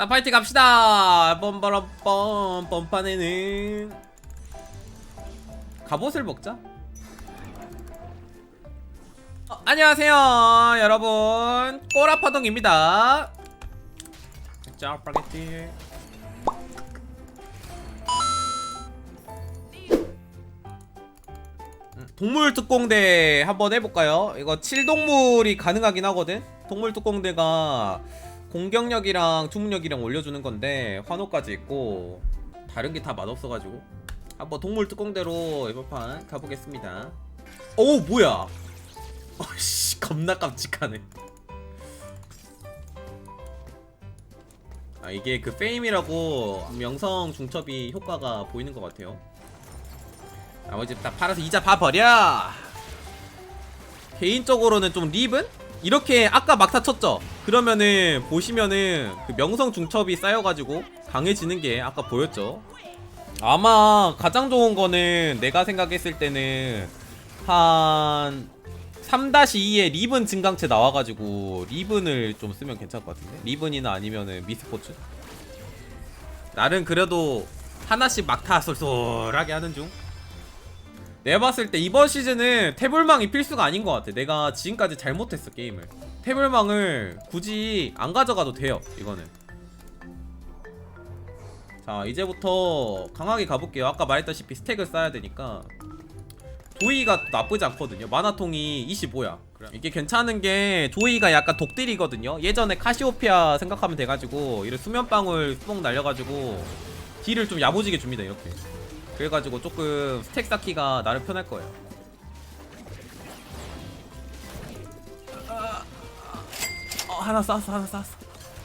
자 파이팅 갑시다. 뻔뻔뻔 뻔판에는. 갑옷을 먹자. 어, 안녕하세요 여러분. 꼬라파동입니다. 짜파게티. 음, 동물 특공대 한번 해볼까요? 이거 7동물이 가능하긴 하거든? 동물 특공대가 공격력이랑 투문력이랑 올려주는 건데 환호까지 있고 다른 게 다 맛없어가지고 한번 동물 특공대로 이번 판 가보겠습니다. 오 뭐야? 어씨 겁나 깜찍하네. 아 이게 그 페임이라고 명성 중첩이 효과가 보이는 것 같아요. 나머지 다 팔아서 이자 봐버려! 개인적으로는 좀 립은? 이렇게 아까 막타 쳤죠? 그러면은 보시면은 그 명성 중첩이 쌓여가지고 강해지는 게 아까 보였죠? 아마 가장 좋은 거는 내가 생각했을 때는 한 3-2에 리븐 증강체 나와가지고 리븐을 좀 쓰면 괜찮을 것 같은데? 리븐이나 아니면은 미스포츠? 나는 그래도 하나씩 막타 쏠쏠하게 하는 중 내가 봤을 때 이번 시즌은 태블망이 필수가 아닌 것 같아. 내가 지금까지 잘못했어 게임을. 태블망을 굳이 안 가져가도 돼요. 이거는. 자 이제부터 강하게 가볼게요. 아까 말했다시피 스택을 쌓아야 되니까 조이가 나쁘지 않거든요. 마나통이 25야. 이게 괜찮은 게 조이가 약간 독딜이거든요. 예전에 카시오피아 생각하면 돼가지고 이런 수면방울 수봉 날려가지고 딜을 좀 야무지게 줍니다 이렇게. 그래가지고 조금 스택 쌓기가 나름 편할 거예요. 어, 하나 쐈어, 하나.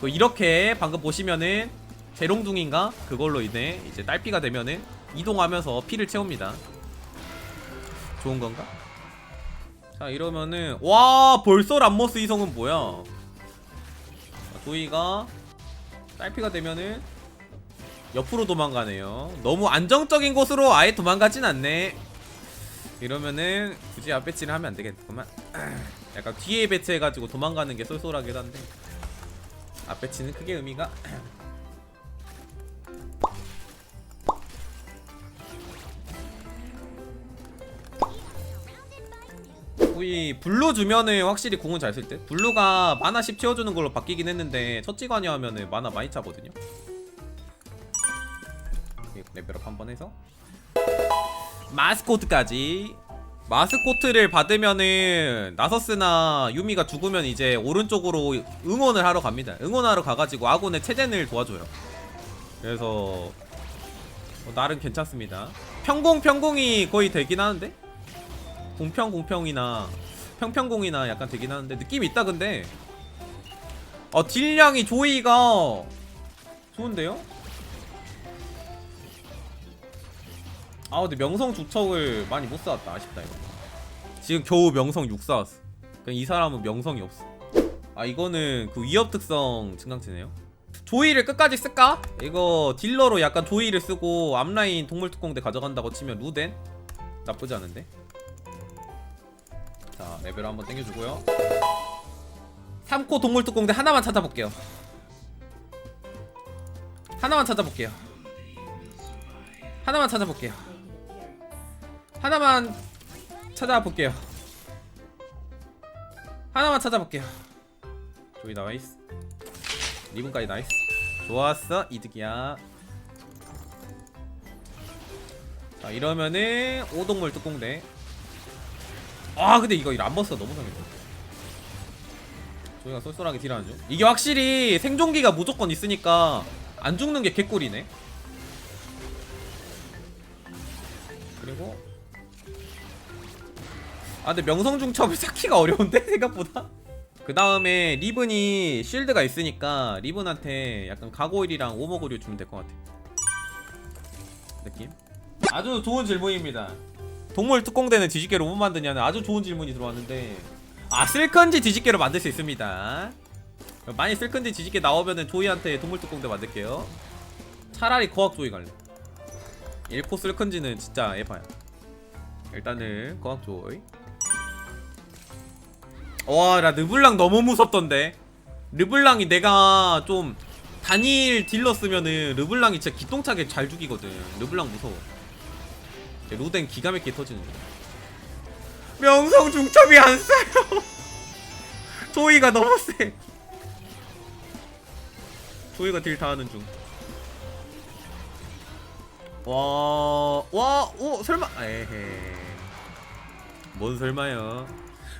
그 이렇게 방금 보시면은 재롱둥인가 그걸로 인해 이제 딸피가 되면은 이동하면서 피를 채웁니다. 좋은 건가? 자 이러면은 와 벌써 람머스 이성은 뭐야? 자, 조이가 딸피가 되면은 옆으로 도망가네요. 너무 안정적인 곳으로 아예 도망가진 않네. 이러면은 굳이 앞 배치를 하면 안 되겠구만. 약간 뒤에 배치해가지고 도망가는 게 쏠쏠하긴 한데 앞 배치는 크게 의미가 거의 블루 주면은 확실히 공은 잘 쓸 듯. 블루가 10 채워주는 걸로 바뀌긴 했는데 첫 지관이 하면은 마나 많이 차거든요. 레벨업 한번 해서 마스코트까지 마스코트를 받으면은 나서스나 유미가 죽으면 이제 오른쪽으로 응원을 하러 갑니다. 응원하러 가가지고 아군의 체젠을 도와줘요. 그래서 어, 나름 괜찮습니다. 평공 평공이 거의 되긴 하는데 공평 공평이나 평평공이나 약간 되긴 하는데 느낌 있다 근데 어 딜량이 조이가 좋은데요? 아 근데 명성 주척을 많이 못 쌓았다. 아쉽다 이거. 지금 겨우 명성 6 쌓았어. 그냥 이 사람은 명성이 없어. 아 이거는 그 위협 특성 증강체네요. 조이를 끝까지 쓸까? 이거 딜러로 약간 조이를 쓰고 앞라인 동물특공대 가져간다고 치면 루덴? 나쁘지 않은데? 자 레벨 한번 땡겨주고요. 3코 동물특공대 하나만 찾아볼게요. 하나만 찾아볼게요. 하나만 찾아볼게요 하나만 찾아볼게요. 하나만 찾아볼게요. 조이 나이스 리븐까지 나이스 좋았어 이득이야. 자 이러면은 오동물 특공대. 아 근데 이거 람버스가 너무 상했다. 조이가 쏠쏠하게 딜하는 중. 이게 확실히 생존기가 무조건 있으니까 안 죽는 게 개꿀이네 아 근데 명성중첩을 쌓기가 어려운데? 생각보다? 그 다음에 리븐이 쉴드가 있으니까 리븐한테 약간 가고일이랑 오머그류 주면 될 것 같아. 느낌? 아주 좋은 질문입니다. 동물 특공대는 뒤집개로 못 만드냐는 아주 좋은 질문이 들어왔는데. 아 슬컨지 뒤집개로 만들 수 있습니다. 많이 슬컨지 뒤집개 나오면은 조이한테 동물 특공대 만들게요. 차라리 거학 조이 갈래. 1코 슬컨지는 진짜 에바야. 일단은 거학 조이 와나 르블랑 너무 무섭던데. 르블랑이 내가 좀 단일 딜러 쓰면은 르블랑이 진짜 기똥차게 잘 죽이거든. 르블랑 무서워. 로덴 기가 막히게 터지는 중 명성 중첩이 안 싸요. 조이가 너무 세. 조이가 딜 다 하는 중. 와, 와, 오, 설마, 에헤. 뭔 설마요?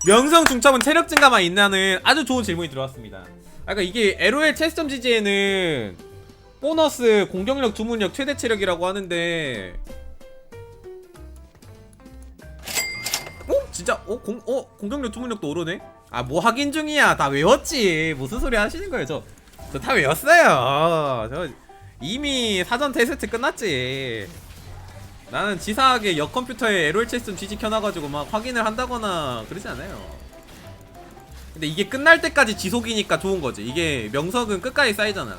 명성 중첩은 체력 증가만 있나는 아주 좋은 질문이 들어왔습니다. 아까 그러니까 이게 LOL 체스점 GG에는 보너스 공격력, 주문력, 최대 체력이라고 하는데, 어? 진짜? 어? 공, 어? 공격력, 주문력도 오르네? 아, 뭐 확인 중이야. 다 외웠지. 무슨 소리 하시는 거예요? 저, 저 다 외웠어요. 저 이미 사전 테스트 끝났지. 나는 지사하게 역 컴퓨터에 LOL 체스점 GG 켜놔가지고 막 확인을 한다거나 그러지 않아요. 근데 이게 끝날 때까지 지속이니까 좋은 거지. 이게 명석은 끝까지 쌓이잖아.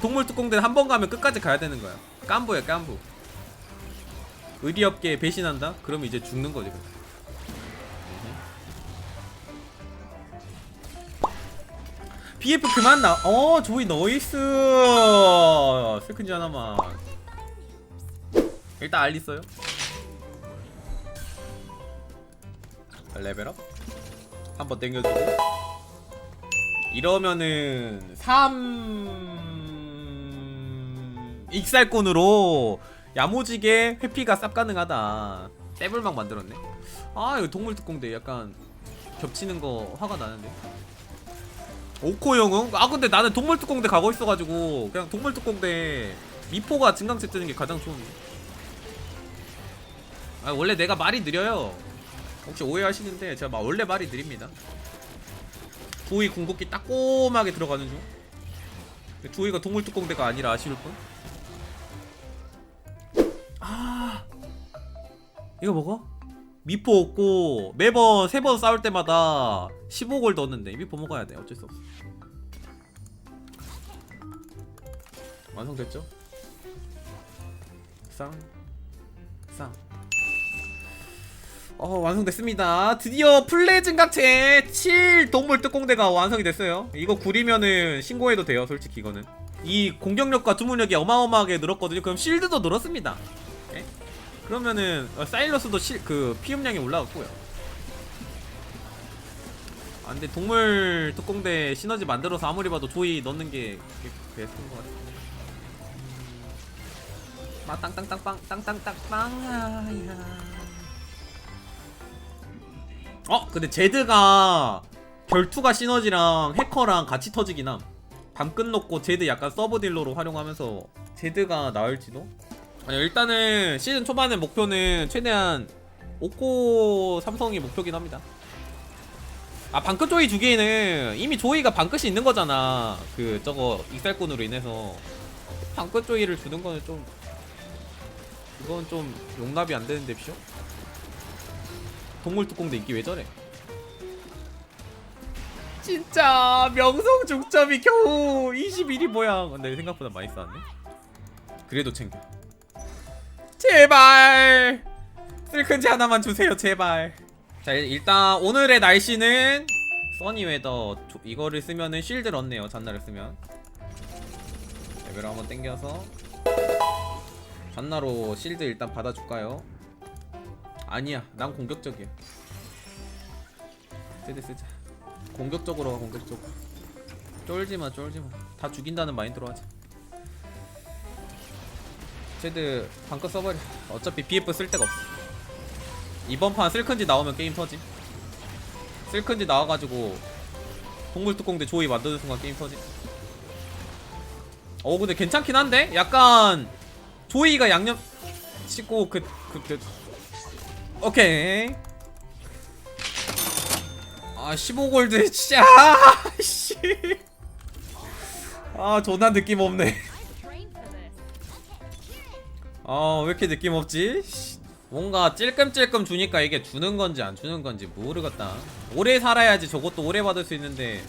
동물 특공대는 한 번 가면 끝까지 가야 되는 거야. 깐부야 깐부. 의리 없게 배신한다? 그러면 이제 죽는 거지. BF 그만 나. 어 조이 너이스. 슬픈지 하나만. 일단 알리어요. 레벨업. 한번 땡겨주고. 이러면은 3 익살꾼으로 야무지게 회피가 쌉 가능하다. 떼블막 만들었네. 아 이거 동물 특공대 약간 겹치는 거 화가 나는데. 오코 형은? 아 근데 나는 동물 특공대 가고 있어가지고 그냥 동물 특공대 미포가 증강체 뜨는 게 가장 좋은데. 아 원래 내가 말이 느려요. 혹시 오해하시는데 제가 막 원래 말이 느립니다. 주의 궁극기 따꼼하게 들어가는 중. 주의가 동물 특공대가 아니라 아쉬울 뿐. 아 이거 먹어? 미포 없고 매번 세 번 싸울 때마다 15골 넣었는데 미포 먹어야 돼 어쩔 수 없어 완성됐죠? 쌍 쌍. 어 완성됐습니다 드디어 플레 증각체 7 동물 특공대가 완성이 됐어요 이거 구리면은 신고해도 돼요 솔직히 이거는 이 공격력과 주문력이 어마어마하게 늘었거든요 그럼 실드도 늘었습니다 예? 그러면은 어, 사일러스도 실, 그 피음량이 올라갔고요. 아 근데 동물 특공대 시너지 만들어서 아무리 봐도 조이 넣는 게 베스트인 것 같아. 마 땅땅땅빵 땅땅땅빵 아야. 어 근데 제드가 결투가 시너지랑 해커랑 같이 터지긴 함. 밤끝 놓고 제드 약간 서브 딜러로 활용하면서 제드가 나을지도? 아니 일단은 시즌 초반의 목표는 최대한 오코 삼성이 목표긴 합니다. 아 방끝 조이 주기에는 이미 조이가 방끝이 있는 거잖아. 그 저거 익살꾼으로 인해서 방끝 조이를 주는 거는 좀 이건 좀 용납이 안 되는데 비쇼? 동물 특공대 인기 왜 저래? 진짜 명성 중점이 겨우 21이 뭐야? 근데 생각보다 많이 쌓았네. 그래도 챙겨. 제발 슬큰지 하나만 주세요 제발 자 일- 일단 오늘의 날씨는 써니웨더 조- 이거를 쓰면은 쉴드 넣네요 잔나를 쓰면 레벨 한번 땡겨서 잔나로 실드 일단 받아줄까요? 아니야 난 공격적이야. 쓰자 쓰자. 공격적으로 가 공격적으로. 쫄지마 쫄지마. 다 죽인다는 마인드로 하자. 제드 방껏 써버려. 어차피 BF 쓸 데가 없어. 이번 판 쓸큰지 나오면 게임 터지. 쓸큰지 나와가지고 동물 특공대 조이 만드는 순간 게임 터지. 어 근데 괜찮긴 한데? 약간 조이가 양념 찍고 그, 그, 그 오케이 아 15골드 진짜 아, 씨. 아 존나 느낌 없네 trained for this. 아, 왜 이렇게 느낌 없지? 씨, 뭔가 찔끔찔끔 주니까 이게 주는 건지 안 주는 건지 모르겠다. 오래 살아야지 저것도 오래 받을 수 있는데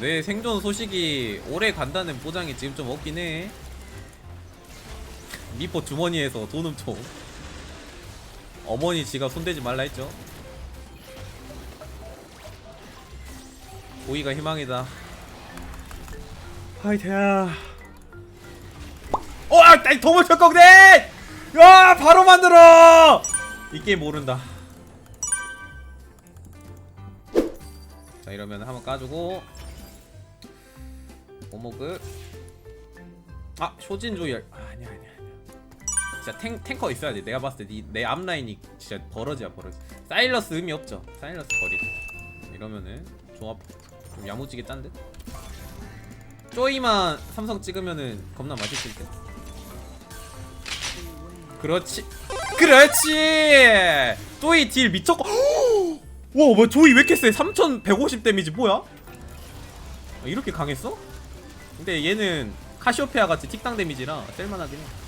내 생존 소식이 오래 간다는 보장이 지금 좀 없긴 해. 미포 주머니에서 돈 훔쳐. 어머니 지가 손대지 말라 했죠. 오이가 희망이다. 하이테야 어! 아! 나 동물 철공대! 야! 바로 만들어! 이 게임 모른다 자 이러면 한번 까주고 오목을 아! 쇼진조이 아, 아니야 아니야 진짜 탱, 탱커 있어야 돼 내가 봤을 때 내 앞라인이 진짜 버러지야 버러지. 사일러스 의미 없죠. 사일러스 버리자 이러면은 조합 좀 야무지게 짠 듯? 쪼이만 삼성 찍으면은 겁나 맛있을 듯. 그렇지. 그렇지! 쪼이 딜 미쳤고. 와뭐 조이 왜 이렇게 세? 3150 데미지 뭐야? 아, 이렇게 강했어? 근데 얘는 카시오페아 같이 틱당 데미지라 셀만하긴 해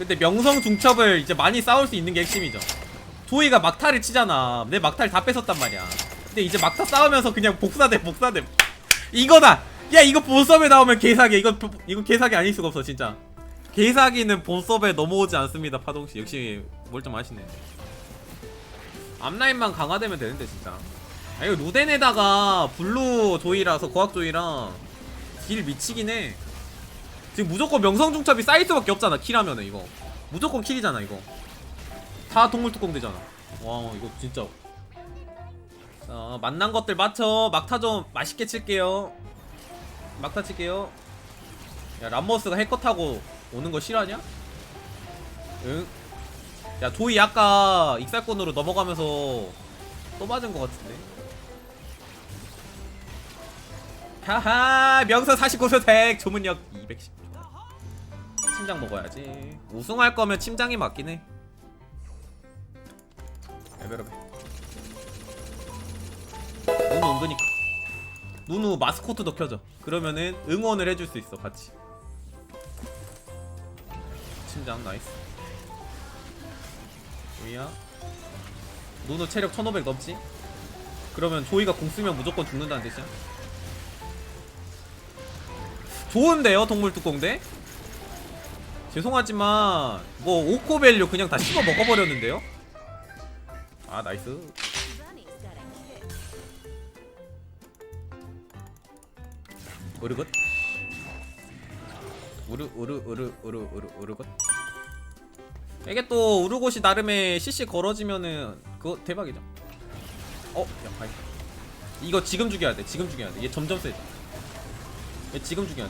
근데 명성 중첩을 이제 많이 싸울 수 있는 게 핵심이죠. 조이가 막타를 치잖아. 내 막타를 다 뺏었단 말이야. 근데 이제 막타 싸우면서 그냥 복사돼 복사돼. 이거다! 야 이거 본섭에 나오면 개사기. 이거 보- 이거 개사기 아닐 수가 없어 진짜. 개사기는 본섭에 넘어오지 않습니다 파동씨. 역시 뭘좀 아시네. 앞라인만 강화되면 되는데 진짜. 아 이거 루덴에다가 블루 조이라서 고학 조이랑 딜 미치긴 해 지금 무조건 명성중첩이 사이트밖에 없잖아 킬하면은 이거. 무조건 킬이잖아 이거. 다 동물 뚜껑 되잖아. 와 이거 진짜. 자 만난 것들 맞춰. 막타 좀 맛있게 칠게요. 막타 칠게요. 야 람머스가 해커 타고 오는 거 싫어하냐? 응? 야 조이 아까 익살권으로 넘어가면서 또 맞은 것 같은데? 하하 명성 49소택 조문력 210 침장 먹어야지. 우승할 거면 침장이 맞긴 해. 레벨업해 누누 은근히 커. 누누 마스코트도 켜져. 그러면은 응원을 해줄 수 있어 같이. 침장 나이스. 조이야. 누누 체력 1500 넘지? 그러면 조이가 공 쓰면 무조건 죽는다는 뜻이야? 좋은데요 동물 뚜껑대? 죄송하지만 뭐 오코밸류 그냥 다 씹어 먹어버렸는데요? 아 나이스. 으르긋 우르 우르 우르 우르 우르 우르긋 이게 또 우르곳이 나름의 CC 걸어지면은 그거 대박이죠 어? 야 바이 이거 지금 죽여야 돼 지금 죽여야 돼얘 점점 세져 얘 지금 죽여야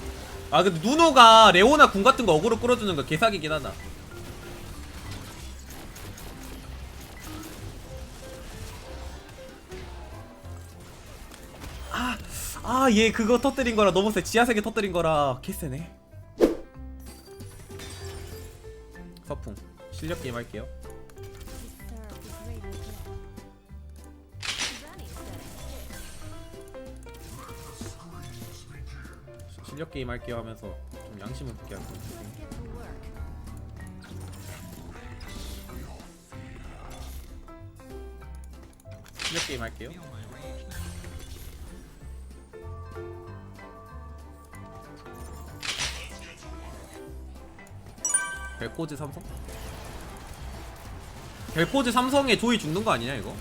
돼아 근데 누누가 레오나 궁 같은 거 어그로 끌어주는 거 개사기긴 하다. 아얘 그거 터뜨린 거라 너무 세. 지하세계 터뜨린 거라 개쎄네. 서풍. 실력 게임 할게요 실력 게임 할게요 하면서 좀 양심을 붙게 work. 실력 게임 할게요 벨코즈 삼성? 벨코즈 삼성에 조이 죽는 거 아니냐 이거?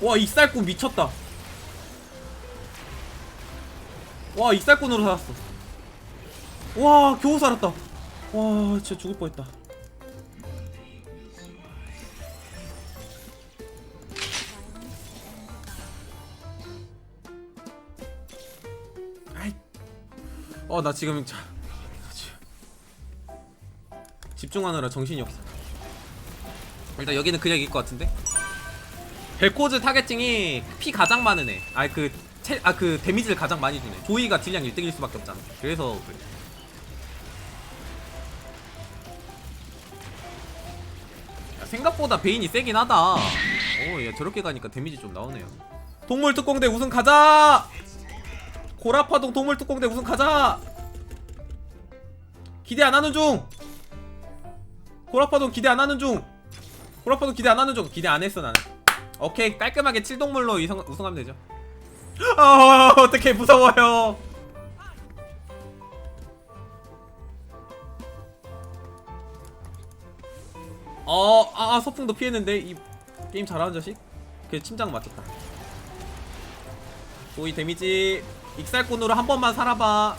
와 익살꾼 미쳤다 와 익살꾼으로 살았어. 와 겨우 살았다. 와 진짜 죽을 뻔했다. 아이. 어나 지금 자 집중하느라 정신이 없어. 일단 여기는 그냥 이길 것 같은데? 벨코즈 타겟팅이 피 가장 많은 애. 아니 그, 체, 아, 그 데미지를 가장 많이 주네. 조이가 딜량 1등일 수밖에 없잖아. 그래서 그래. 야, 생각보다 베인이 세긴 하다. 오, 야, 저렇게 가니까 데미지 좀 나오네요. 동물 특공대 우승 가자! 고라파동 동물 특공대 우승 가자! 기대 안 하는 중! 고라파동 기대 안 하는 중! 고라파동 기대 안 하는 중! 기대 안 했어 나는. 오케이 깔끔하게 7동물로 이성, 우승하면 되죠 아 어떡해 무서워요. 어, 아, 아, 서풍도 피했는데 이 게임 잘하는 자식? 그 침장 맞췄다. 조이 데미지. 익살꾼으로 한 번만 살아봐.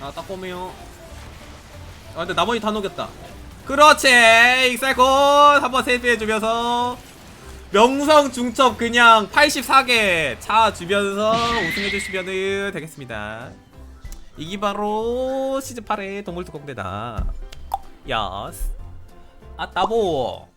아 따꼬매요 아 근데 나머지 다 녹였다. 그렇지 익살꾼! 한 번 세배해주면서 명성 중첩 그냥 84개 차 주면서 우승해주시면 되겠습니다. 이게 바로 시즌 8의 동물특공대다. 야스 아 따보